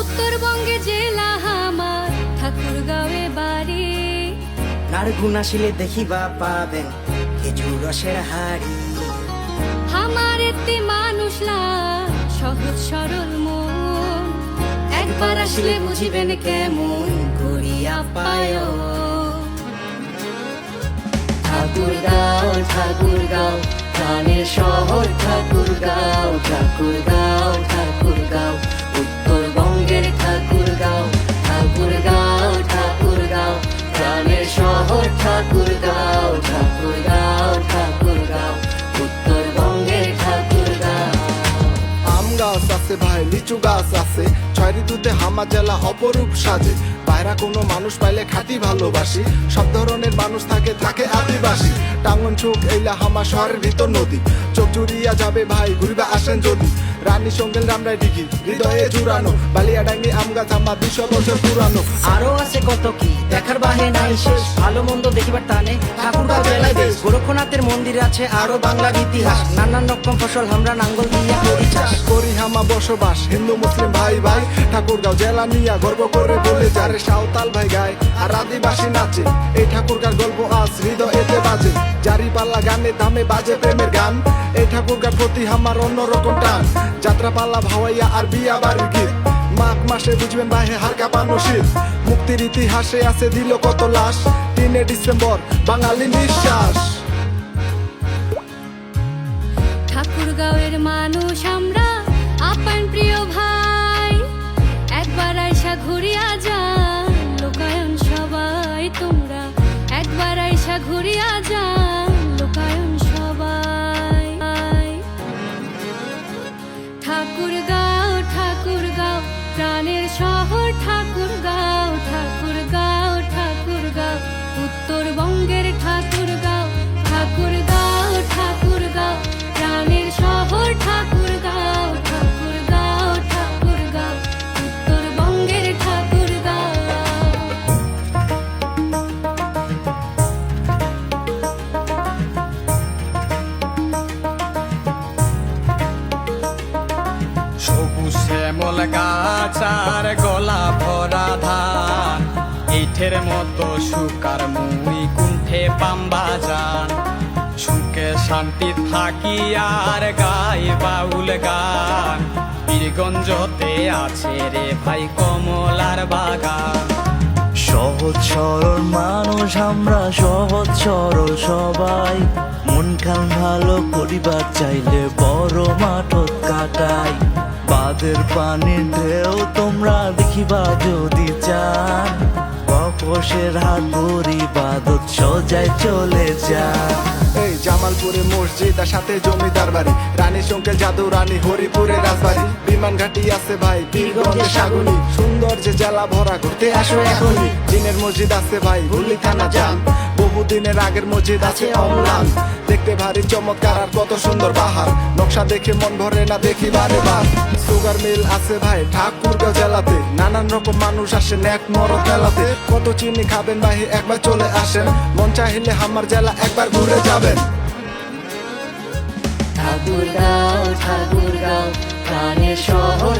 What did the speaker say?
উত্তরবঙ্গে জেলা আমার ঠাকুরগাঁওয়ে বাড়ি। নার গুনাশিলে দেখিবা পাবেন খেজুর রসের হাড়ি। আমার এতে মানুষ সহজ, সরল মন। একবার আসলে বুঝিবেন কেমন করিয়া পায়। ঠাকুরগাঁও ঠাকুরগাঁও প্রাণের শহর ঠাকুর গাও ঠাকুর গাও ঠাকুরগাঁও উত্তরবঙ্গের লিচু গাছ আছে। ছয় ঋতুতে হামা জেলা অপরূপ সাজে। বাইরা কোনো মানুষ পাইলে খাতি ভালোবাসি। সব ধরনের মানুষ থাকে থাকে আদিবাসী। টাঙ্গন চোখ এইলা হামা শহরের ভিতর নদী। চোখ জুড়িয়া যাবে ভাই, ঘুরবে আসেন যদি। রানী সঙ্গেল রামরাই ডিঘি হৃদয়ে জুড়ানো বালিয়াডাঙ্গি আম গাছ আমার দুশো বছর পুরানো। আরও আছে কত কি দেখার বাহে নাই শেষ। ভালো মন্দ দেখিবার টানে ঠাকুরগাঁও জেলায় গোরক্ষনাথের মন্দির আছে আরও বাংলার ইতিহাস। নানান রকম ফসল আমরা নাঙ্গল দিয়া করি চাষ। করি হামা বসবাস হিন্দু মুসলিম ভাই ভাই। ঠাকুরগাঁও জেলা নিয়া গর্ব করে বলে যারে সাঁওতাল ভাই গায়। আর আদিবাসী নাচে এই ঠাকুরগার গল্প আজ হৃদয় পাল্লা গানে দামে বাজে প্রেমের গান। এই ঠাকুরগার প্রতি আমার অন্যরকম টান। যাত্রা পাল্লা ভাওয়াইয়া আর বিয়া বাড়ির গীত। মাঘ মাসে বুঝবেন ভাই হার কাঁপানো শীত। মুক্তির ইতিহাসে আছে দিল কত লাশ। তিনে ডিসেম্বর, বাঙালি নিঃশ্বাস। ঠাকুরগাঁওয়ের মানুষ আমরা, আপান প্রিয় ভাই। একবার আইসা ঘুরিয়া যান, লোকায়ন সবাই তোমরা। একবার আইসা ঘুরিয়া যান। শহর ঠাকুরগাঁও ঠাকুরগাঁও শ্যামল গাছ আর গলা ভরা ধান। ইঠের মতো সুকার মুই কুণ্ঠে পাম্বা যান সুখে শান্তি থাকি আর গাই বাউল গান। বীরগঞ্জতে আছে রে ভাই কমলার বাগান। সহজ সরল মানুষ আমরা, সহজ সরল সবাই। মন খান ভালো করিবার চাইলে বড় মাঠত কাটাই। বাদের পানির ঢেউ, তোমরা দেখিবা যদি চান। কপসের হাত ধরি, বাদত সজায় চলে যান। এই জামালপুরে মসজিদ আর সাথে জমিদার বাড়ি। রানী শঙ্কের জাদু, রানী হরিপুরে রাজবাড়ি। বিমান ঘাটি আছে ভাই বীরগঞ্জে সাগুনি। সুন্দর যে জেলা ভরা ঘুরতে আসো এখনই। দিনের মসজিদ আছে ভাই হুলি থানা যান বহুদিনের আগের মসজিদ আছে অম্লান। দেখতে ভারী, চমৎকার আর কত সুন্দর পাহাড়। নকশা দেখে মন ভরে না, দেখি বারে বার। সুগার মিল আছে ভাই, ঠাকুরগাঁও জেলাতে। নানান রকম মানুষ আসে ন্যাক মরদ মেলাতে। কত চিনি খাবেন ভাই, একবার চলে আসেন। মন চাহিলে আমার জেলা একবার ঘুরে যাবেন। প্রাণের শহর